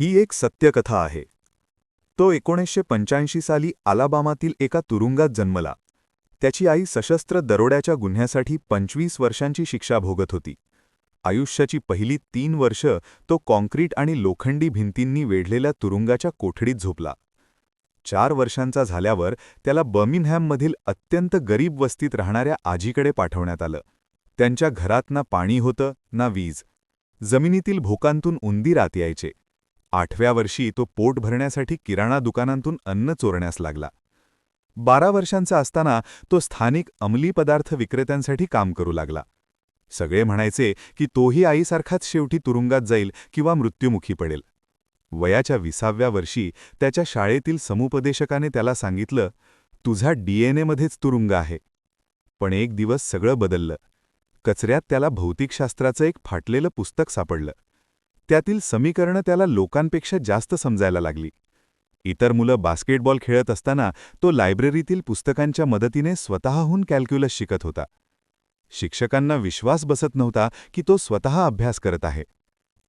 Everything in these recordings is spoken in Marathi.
ही एक सत्यकथा आहे. तो एकोणीसशे पंच्याऐंशी साली आलाबामातील एका तुरुंगात जन्मला. त्याची आई सशस्त्र दरोड्याच्या गुन्ह्यासाठी पंचवीस वर्षांची शिक्षा भोगत होती. आयुष्याची पहिली तीन वर्ष तो कॉन्क्रीट आणि लोखंडी भिंतींनी वेढलेल्या तुरुंगाच्या कोठडीत झोपला. चार वर्षांचा झाल्यावर त्याला बर्मिनहॅममधील अत्यंत गरीब वस्तीत राहणाऱ्या आजीकडे पाठवण्यात आलं. त्यांच्या घरात ना पाणी होतं ना वीज. जमिनीतील भोकांतून उंदीर आत यायचे. आठव्या वर्षी तो पोट भरण्यासाठी किराणा दुकानांतून अन्न चोरण्यास लागला. बारा वर्षांचा असताना तो स्थानिक अंमली पदार्थ विक्रेत्यांसाठी काम करू लागला. सगळे म्हणायचे की तोही आईसारखाच शेवटी तुरुंगात जाईल किंवा मृत्युमुखी पडेल. वयाच्या विसाव्या वर्षी त्याच्या शाळेतील समुपदेशकाने त्याला सांगितलं तुझा डीएनएमध्येच तुरुंग आहे. पण एक दिवस सगळं बदललं. कचऱ्यात त्याला भौतिकशास्त्राचं एक फाटलेलं पुस्तक सापडलं. त्यातील समीकरणं त्याला लोकांपेक्षा जास्त समजायला लागली. इतर मुलं बास्केटबॉल खेळत असताना तो लायब्ररीतील पुस्तकांच्या मदतीने स्वतःहून कॅल्क्युलस शिकत होता. शिक्षकांना विश्वास बसत नव्हता की तो स्वतः अभ्यास करत आहे.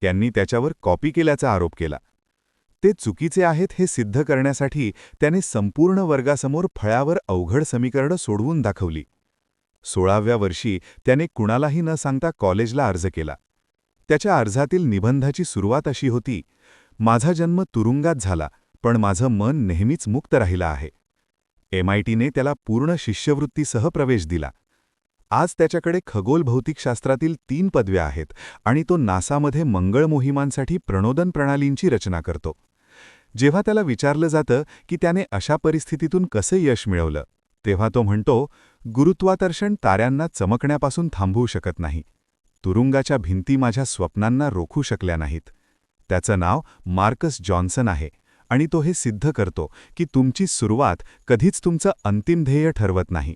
त्यांनी त्याच्यावर कॉपी केल्याचा आरोप केला. ते चुकीचे आहेत हे सिद्ध करण्यासाठी त्याने संपूर्ण वर्गासमोर फळ्यावर अवघड समीकरणं सोडवून दाखवली. सोळाव्या वर्षी त्याने कुणालाही न सांगता कॉलेजला अर्ज केला. त्याच्या अर्जातील निबंधाची सुरुवात अशी होती माझा जन्म तुरुंगात झाला पण माझं मन नेहमीच मुक्त राहिलं आहे. एमआयटीने त्याला पूर्ण शिष्यवृत्तीसह प्रवेश दिला. आज त्याच्याकडे खगोल भौतिकशास्त्रातील तीन पदव्या आहेत आणि तो नासामध्ये मंगळ मोहिमांसाठी प्रणोदन प्रणालींची रचना करतो. जेव्हा त्याला विचारलं जातं की त्याने अशा परिस्थितीतून कसं यश मिळवलं तेव्हा तो म्हणतो गुरुत्वाकर्षण ताऱ्यांना चमकण्यापासून थांबवू शकत नाही. तुरुंगाच्या भिंती माझ्या स्वप्नांना रोखू शकल्या नाहीत. त्याचं नाव मार्कस जॉन्सन आहे आणि तो हे सिद्ध करतो की तुमची सुरुवात कधीच तुमचं अंतिम ध्येय ठरवत नाही.